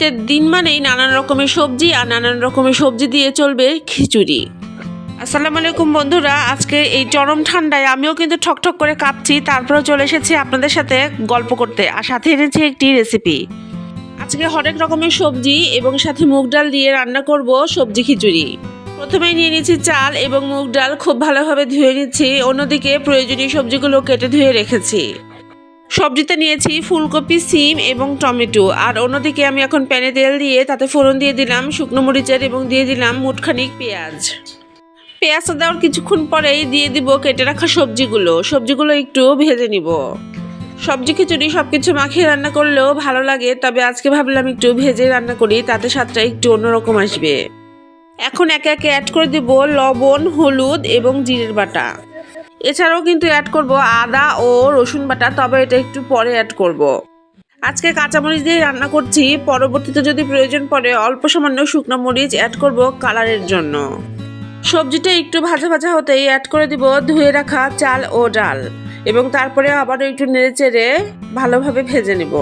শীতের দিন মানেই নানান রকমের সবজি আর নানান রকমের সবজি দিয়ে চলবে খিচুড়ি। আসসালামু আলাইকুম বন্ধুরা, আজকে এই চরম ঠান্ডায় আমিও কিন্তু ঠকঠক করে কাঁপছি, তারপরেও চলে এসেছি আপনাদের সাথে গল্প করতে আর সাথে এনেছি একটি রেসিপি আজকে হরেক রকমের সবজি এবং সাথে মুগ ডাল দিয়ে রান্না করব সবজি খিচুড়ি। প্রথমেই নিয়ে নিচ্ছি চাল এবং মুগ ডাল খুব ভালোভাবে ধুয়ে নিচ্ছি, অন্যদিকে প্রয়োজনীয় সবজিগুলো কেটে ধুয়ে রেখেছি। সবজিতে নিয়েছি, ফুলকপি, সিম এবং টমেটো। আর অন্যদিকে আমি এখন প্যানে তেল দিয়ে তাতে ফোড়ন দিয়ে দিলাম, শুকনো মরিচের এবং দিয়ে দিলাম মুটখানিক পেঁয়াজ। পেঁয়াজটা দেওয়ার কিছুক্ষণ পরেই দিয়ে দিব কেটে রাখা সবজিগুলো। সবজিগুলো একটু ভেজে নিব। সবজি খিচুড়ি সব কিছু মাখিয়ে রান্না করলেও ভালো লাগে, তবে আজকে ভাবলাম একটু ভেজে রান্না করি, তাতে স্বাদটা একটু অন্যরকম আসবে। এখন একে একে অ্যাড করে দেব লবণ, হলুদ এবং জিরের বাটা। এছাড়াও কিন্তু অ্যাড করব আদা ও রসুন বাটা, তবে এটা একটু পরে অ্যাড করব। আজকে কাঁচামরিচ দিয়ে রান্না করছি, পরবর্তীতে যদি প্রয়োজন পড়ে অল্প সামান্য শুকনো মরিচ অ্যাড করব কালারের জন্য। সবজিটা একটু ভাজা ভাজা হতেই অ্যাড করে দিব ধুয়ে রাখা চাল ও ডাল, এবং তারপরে আবারও একটু নেড়ে চেড়ে ভালোভাবে ভেজে নেব।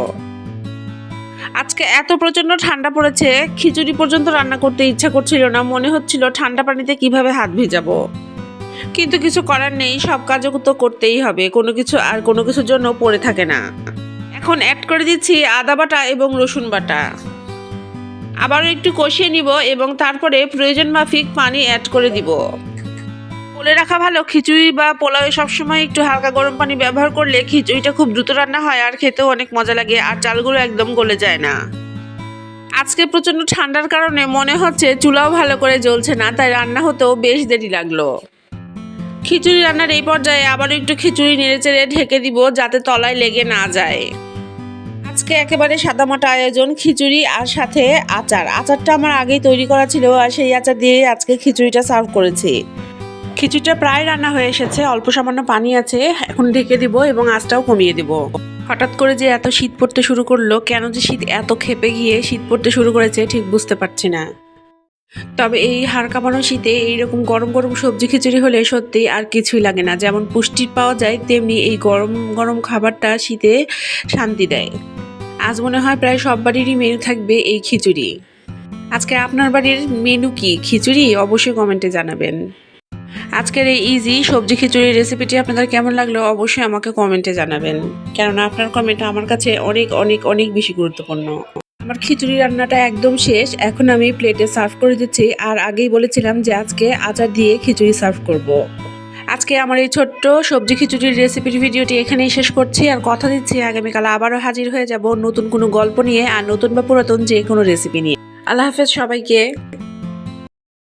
আজকে এত প্রচণ্ড ঠান্ডা পড়েছে, খিচুড়ি পর্যন্ত রান্না করতে ইচ্ছা করছিল না, মনে হচ্ছিল ঠান্ডা পানিতে কীভাবে হাত ভিজাবো। কিন্তু কিছু করার নেই, সব কাজও তো করতেই হবে। কোনো কিছু আর কোনো কিছুর জন্য পড়ে থাকে না। এখন অ্যাড করে দিচ্ছি আদা বাটা এবং রসুন বাটা। আবারও একটু কষিয়ে নিব এবং তারপরে প্রয়োজন মাফিক পানি অ্যাড করে দিব। বলে রাখা ভালো, খিচুড়ি বা পোলাওয়ে সবসময় একটু হালকা গরম পানি ব্যবহার করলে খিচুড়িটা খুব দ্রুত রান্না হয় আর খেতেও অনেক মজা লাগে আর চালগুলো একদম গলে যায় না। আজকে প্রচণ্ড ঠান্ডার কারণে মনে হচ্ছে চুলাও ভালো করে জ্বলছে না, তাই রান্না হতেও বেশ দেরি লাগল। খিচুড়ি রান্নার এই পর্যায়ে আবারও একটু খিচুড়ি নেড়েচেড়ে ঢেকে দিব যাতে তলায় লেগে না যায়। আজকে একেবারে সাদামাটা আয়োজন, খিচুড়ি আর সাথে আচার। আচারটা আমার আগেই তৈরি করা ছিল আর সেই আচার দিয়ে আজকে খিচুড়িটা সার্ভ করেছি। খিচুড়িটা প্রায় রান্না হয়ে এসেছে, অল্প সামান্য পানি আছে, এখন ঢেকে দিব এবং আঁচটাও কমিয়ে দিব। হঠাৎ করে যে এত শীত পড়তে শুরু করল, কেন যে শীত এত খেপে গিয়ে শীত পড়তে শুরু করেছে ঠিক বুঝতে পারছি না। তবে এই হাড় কাঁপানো শীতে এইরকম গরম গরম সবজি খিচুড়ি হলে সত্যি আর কিছুই লাগে না। যেমন পুষ্টি পাওয়া যায়, তেমনি এই গরম গরম খাবারটা শীতে শান্তি দেয়। আজ মনে হয় প্রায় সব বাড়িরই মেনু থাকবে এই খিচুড়ি। আজকে আপনার বাড়ির মেনু কি? খিচুড়ি? অবশ্যই কমেন্টে জানাবেন। আজকের এই ইজি সবজি খিচুড়ির রেসিপিটি আপনাদের কেমন লাগল অবশ্যই আমাকে কমেন্টে জানাবেন। কেননা আপনার কমেন্ট আমার কাছে অনেক অনেক অনেক বেশি গুরুত্বপূর্ণ। আমার খিচুড়ি রান্নাটা একদম শেষ, এখন আমি প্লেটে সার্ভ করে দিচ্ছি। আর আগেই বলেছিলাম যে আজকে আচার দিয়ে খিচুড়ি সার্ভ করব। আজকে আমার এই ছোট্ট সবজি খিচুড়ির রেসিপির ভিডিওটি এখানেই শেষ করছি। আর কথা দিচ্ছি, আগামীকাল আবারও হাজির হয়ে যাব নতুন কোনো গল্প নিয়ে আর নতুন বা পুরাতন যে কোনো রেসিপি নিয়ে। আল্লাহ হাফেজ সবাইকে।